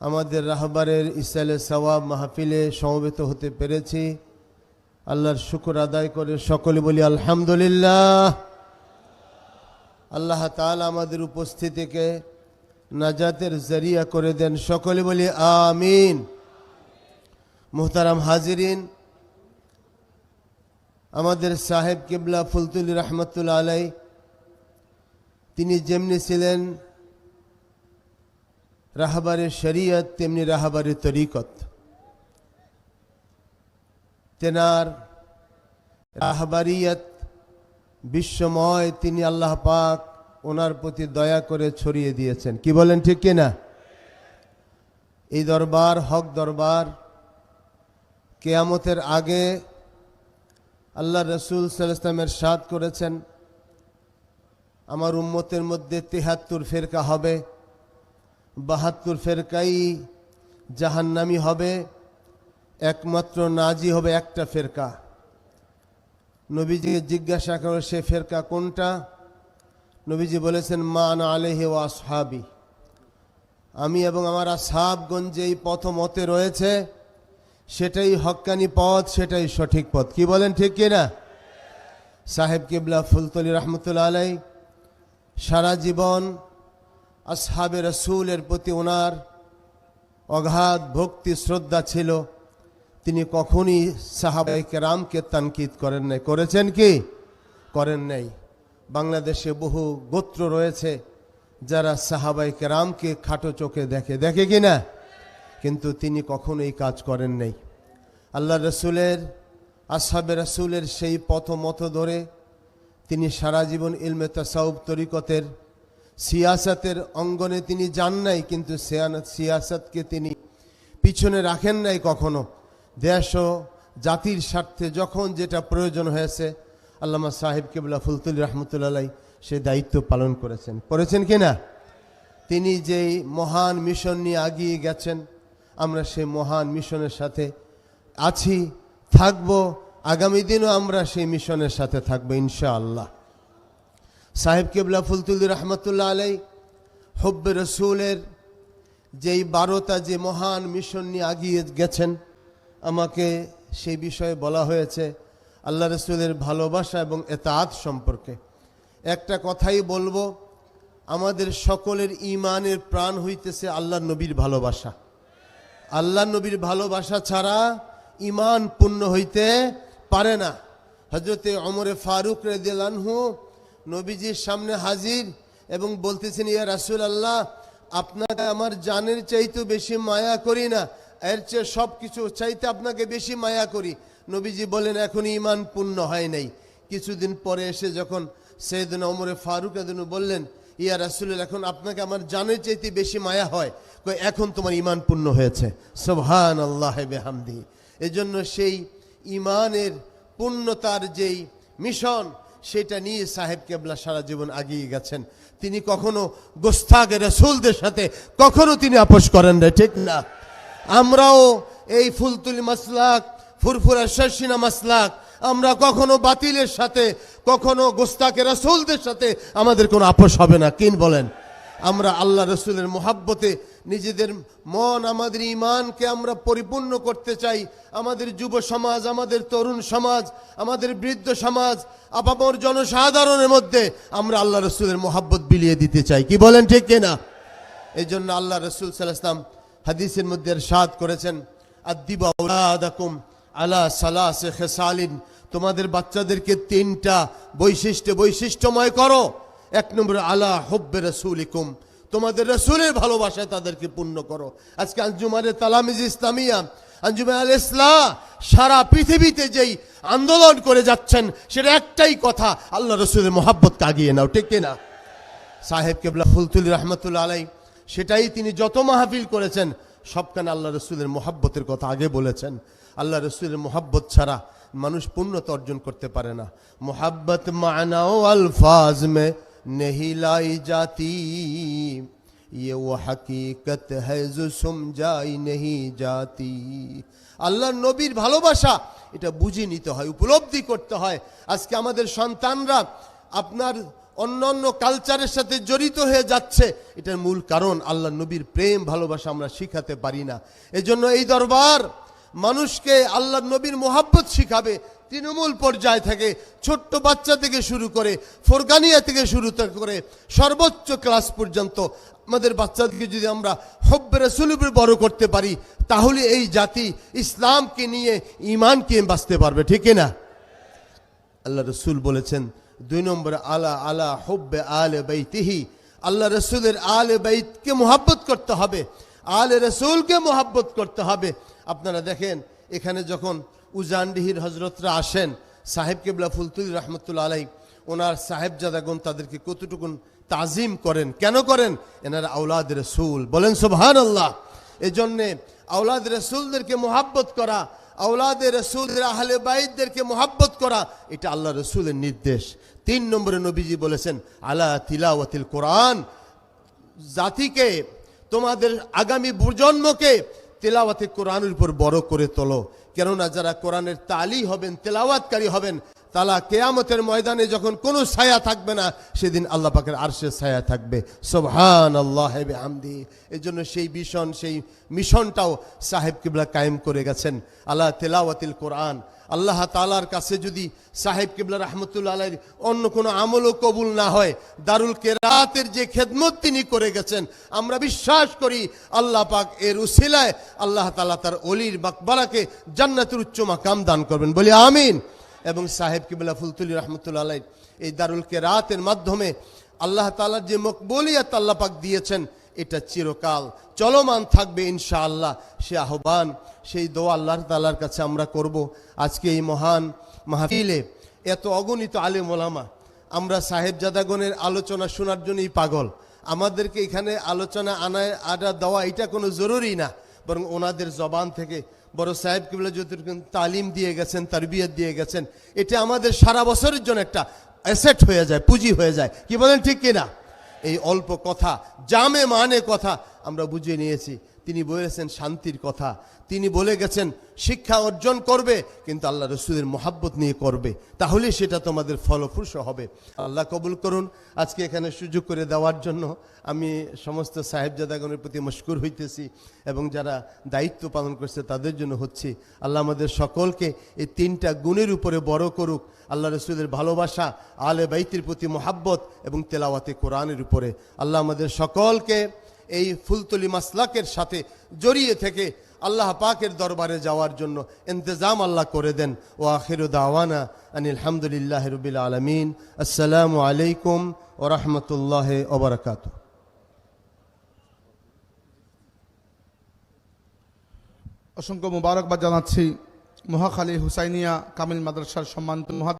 আমাদের রাহবারের ইসালে সওয়াব মাহফিলে সমবেত হতে পেরেছি। আল্লাহর শুকর আদায় করে সকলে বলি আলহামদুলিল্লাহ। আল্লাহ তাআলা আমাদের উপস্থিতিকে নাজাতের জরিয়া করে দেন। সকলে বলি আমিন। মুহতারাম হাজিরিন, আমাদের সাহেব কিবলা ফুলতুল রহমতুল্লা আলাই তিনি যেমনি ছিলেন রাহাবারে শরিয়ত, তেমনি রাহাবারে তরিকত। তেনার রাহবারিয়ত বিশ্বময়, তিনি আল্লাহ পাক ওনার প্রতি দয়া করে ছড়িয়ে দিয়েছেন। কি বলেন ঠিক কিনা? এই দরবার, হক দরবার, কেয়ামতের আগে আল্লাহ রসুল সাল্লামের সাদ করেছেন, আমার উম্মতের মধ্যে তেহাত্তর ফেরকা হবে। বাহাত্তর ফেরকাই জাহান্নামি হবে, একমাত্র নাজি হবে একটা ফেরকা। নবীজিকে জিজ্ঞাসা করে, সে ফেরকা কোনটা? নবীজি বলেছেন, মান আলেহে ও আসহাবি। আমি এবং আমার আসহাবগঞ্জ যেই পথ মতে রয়েছে, সেটাই হক্কানি পথ, সেটাই সঠিক পথ। কি বলেন, ঠিক কিনা সাহেব কিবলা ফুলতলি রহমতুল্লা আলাই সারা জীবন আসহাবে রসুলের প্রতি ওনার অগাধ ভক্তি, শ্রদ্ধা ছিল। তিনি কখনই সাহাবাই কেরামকে তানকিদ করেন নাই। করেছেন কি? করেন নাই। বাংলাদেশে বহু গোত্র রয়েছে যারা সাহাবাই কেরামকে খাটো চোখে দেখে। দেখে কি না? কিন্তু তিনি কখনো এই কাজ করেন নাই। আল্লাহ রসুলের, আসহাবে রসুলের সেই পথ মতো ধরে তিনি সারা জীবন ইলমে তাসাউব তরিকতের সিয়াসতের অঙ্গনে তিনি যান নাই, কিন্তু সিয়াসতকে তিনি পিছনে রাখেন নাই কখনো। দেশ ও জাতির স্বার্থে যখন যেটা প্রয়োজন হয়েছে, আল্লামা সাহেব কেবলা ফুলতুল রহমতুল্লাহ সে দায়িত্ব পালন করেছেন। করেছেন কি না? তিনি যেই মহান মিশন নিয়ে আগিয়ে গেছেন, আমরা সেই মহান মিশনের সাথে আছি, থাকব, আগামী দিনও আমরা সেই মিশনের সাথে থাকব, ইনশাআল্লাহ। সাহেব কেবলা ফুলতুল রহমতুল্লাহ আলাই হব্বে রসুলের যেই বারোটা যে মহান মিশন নিয়ে আগিয়ে গেছেন, আমাকে সেই বিষয়ে বলা হয়েছে আল্লাহ রসুলের ভালোবাসা এবং এতাত সম্পর্কে। একটা কথাই বলব, আমাদের সকলের ইমানের প্রাণ হইতেছে আল্লাহ নবীর ভালোবাসা। আল্লাহ নবীর ভালোবাসা ছাড়া ইমান পূর্ণ হইতে পারে না। হজরতে অমরে ফারুক রেদিলানহু নবীজির সামনে হাজির এবং বলতেছেন, ইয়া রাসুল আল্লাহ আপনাকে আমার জানের চাইতে বেশি মায়া করি না। এর চেয়ে সব কিছু চাইতে আপনাকে বেশি মায়া করি। নবীজি বলেন, এখন ইমান পূর্ণ হয় নাই। কিছুদিন পরে এসে যখন সৈয়দিন অমরে ফারুক এদিন বললেন, ইয়া রাসুল এখন আপনাকে আমার জানের চাইতে বেশি মায়া হয়। এখন তোমার ইমান পূর্ণ হয়েছে। সোভান আল্লাহ বেহামদি। এজন্য সেই ইমানের পূর্ণতার যেই মিশন সেটা নিয়ে সাহেব কেবলা সারা জীবন আগিয়ে গেছেন। তিনি কখনো গোস্তাগে রসুলদের সাথে কখনো তিনি আপোষ করেন না ঠিক না? আমরাও এই ফুলতুলি মাসলাক, ফুরফুরা শর্ষিনা মাসলাক, আমরা কখনো বাতিলের সাথে, কখনো গোস্তাকে রসুলদের সাথে আমাদের কোনো আপোষ হবে না। কিন বলেন? আমরা আল্লাহ রসুলের মোহাব্বতে নিজেদের মন, আমাদের ইমানকে আমরা পরিপূর্ণ করতে চাই। আমাদের যুব সমাজ, আমাদের তরুণ সমাজ, আমাদের বৃদ্ধ সমাজ, আপামর জনসাধারণের মধ্যে আমরা আল্লাহ রসুলের মোহাব্বত বিলিয়ে দিতে চাই। কি বলেন ঠিক কিনা এই জন্য আল্লাহ রসুল সাল্লাম হাদিসের মধ্যে সাদ করেছেন, আদিবা আউলাদাকুম আলা তোমাদের বাচ্চাদেরকে তিনটা বৈশিষ্ট্য, বৈশিষ্ট্যময় করো। এক নম্বর, আলা হব্বে রসুলিকুম। তোমাদের রসুলের ভালোবাসায় তাদেরকে পূর্ণ করো। আজকে আঞ্জুমানের তালামিজ ইসলামিয়া আঞ্জুমান আল ইসলাম সারা পৃথিবীতে যেই আন্দোলন করে যাচ্ছেন, সেটা একটাই কথা, আল্লাহ রসুলের মোহাব্বতকে আগিয়ে নাও, ঠিক না সাহেব কেবলা ফুলতুলি রহমতুল্লা আলাই সেটাই তিনি যত মাহফিল করেছেন, সবখানে আল্লাহ রসুলের মোহাব্বতের কথা আগে বলেছেন। আল্লাহ রসুলের মোহাব্বত ছাড়া মানুষ পূর্ণতা অর্জন করতে পারে না। মোহাব্বত মানাও আলফাজ মে नहीं लाई जाती ये वो हकीकत है जो समझाई नहीं जाती আল্লাহ নবীর ভালোবাসা এটা বুঝে নিতে হয় উপলব্ধি করতে হয় আজকে আমাদের সন্তানরা আপনার অন্য অন্য কালচারের সাথে জড়িত হয়ে যাচ্ছে এটার মূল কারণ আল্লাহ নবীর প্রেম ভালোবাসা আমরা শিখাতে পারি না এজন্য এই দরবার মানুষকে আল্লাহ নবীর মোহাব্বত শিখাবে, তৃণমূল পর্যায় থেকে, ছোট্ট বাচ্চা থেকে শুরু করে, ফোরগানিয়া থেকে শুরু করে, সর্বোচ্চ ক্লাস পর্যন্ত আমাদের বাচ্চাদেরকে যদি আমরা হব্বে রসুলুপে বড় করতে পারি, তাহলে এই জাতি ইসলামকে নিয়ে ইমানকে বাঁচতে পারবে, ঠিক না আল্লাহ রসুল বলেছেন, দুই নম্বর, আলা আলা হব্বে আলে বাইতিহি, আল্লাহ রসুলের আলে বাইতকে মোহাব্বত করতে হবে, আলে রসুলকে মোহাব্বত করতে হবে আপনারা দেখেন, এখানে যখন উজানডিহির হজরতরা আসেন, সাহেব কেবলা ফুলতুল রহমতুল্লা আলাই ওনার সাহেবজাদাগণ তাদেরকে কতটুকুন তাজিম করেন? কেন করেন? এনারা আউলাদ রসুল। বলেন সুবহান আল্লাহ এজন্যে আউলাদ রসুলদেরকে মোহাব্বত করা আউলাদে রসুলদের আহলে বাইদদেরকে মোহাব্বত করা, এটা আল্লাহ রসুলের নির্দেশ। তিন নম্বরে নবীজি বলেছেন, আলা তিলাওয়াতিল কোরআন। জাতিকে, তোমাদের আগামী প্রজন্মকে তেলাওয়াতে কোরআনের উপর বড় করে তোলো। কেননা যারা কোরআনের তালি হবেন, তেলাওয়াতকারী হবেন তালা কেয়ামতের ময়দানে যখন কোনো ছায়া থাকবে না, সেদিন আল্লাহ পাকের আরশের ছায়া থাকবে। সোবহান আল্লাহ হেবে আমদি এই জন্য সেই মিশন সেই মিশনটাও সাহেব কিবলা কায়েম করে গেছেন। আল্লাহ তেলাওয়াতিল কোরআন। আল্লাহ তালার কাছে যদি সাহেব কিবলা রহমতুল্লা আলাইর অন্য কোনো আমলও কবুল না হয়, দারুল কেরাতের যে খেদমত তিনি করে গেছেন, আমরা বিশ্বাস করি আল্লাহ পাক এর উসিলায় আল্লাহ তালা তার অলির বাকবারাকে জান্নাতের উচ্চ মাকাম দান করবেন। বলি আমিন। এবং সাহেব কিবলা ফুলতুলি রহমতুল্লা আলাই এই দারুল কেরাতের মাধ্যমে আল্লাহ তালার যে মকবুলিয়াত আল্লাহ পাক দিয়েছেন এটা চিরকাল চলমান থাকবে ইনশাআল্লাহ। সে আহ্বান, সেই দোয়া আল্লাহ তালার কাছে আমরা করব। আজকে এই মহান মাহফিলে এত অগণিত আলেম ওলামা, আমরা সাহেব সাহেবজাদাগণের আলোচনা শোনার জন্যই পাগল। আমাদেরকে এখানে আলোচনা আনায় আডা দেওয়া এটা কোনো জরুরি না, বরং ওনাদের জবান থেকে বড় সাহেব কিবলা যতটুকু তালিম দিয়ে গেছেন, তারবিয়ত দিয়ে গেছেন, এটা আমাদের সারা বছরের জন্য একটা অ্যাসেট হয়ে যায়, পুঁজি হয়ে যায়। কি বলেন ঠিক কিনা? এই অল্প কথা জামে মানে কথা আমরা বুঝে নিয়েছি। তিনি বলেছেন শান্তির কথা। তিনি বলে গেছেন, শিক্ষা অর্জন করবে, কিন্তু আল্লাহ রসুলের মোহাব্বত নিয়ে করবে। তাহলে সেটা তোমাদের ফলপ্রসূ হবে। আল্লাহ কবুল করুন। আজকে এখানে সুযোগ করে দেওয়ার জন্য আমি সমস্ত সাহেবজাদাগণের প্রতি মশকুর হইতেছি এবং যারা দায়িত্ব পালন করছে তাদের জন্য হচ্ছি। আল্লাহ আমাদের সকলকে এই তিনটা গুণের উপরে বড় করুক। আল্লাহ রসুলের ভালোবাসা, আলে বাইতির প্রতি মোহাব্বত এবং তেলাওয়াতে কোরআনের উপরে। আল্লাহ আমাদের সকলকে এই ফুলতলি মাসলাকের সাথে জড়িয়ে থেকে আল্লাহ পাকের দরবারে যাওয়ার জন্য ইন্তজাম আল্লাহ করে দেন। ও আখির দাওয়ানা আনিল হামদুলিল্লাহ রবিল আলমিন। আসসালামু আলাইকুম ও রহমতুল্লাহ ওবরাকাত অসংখ্য মুবারকবাদ জানাচ্ছি। মহাখালী হুসাইনিয়া কামিল মাদ্রাসার সম্মানিত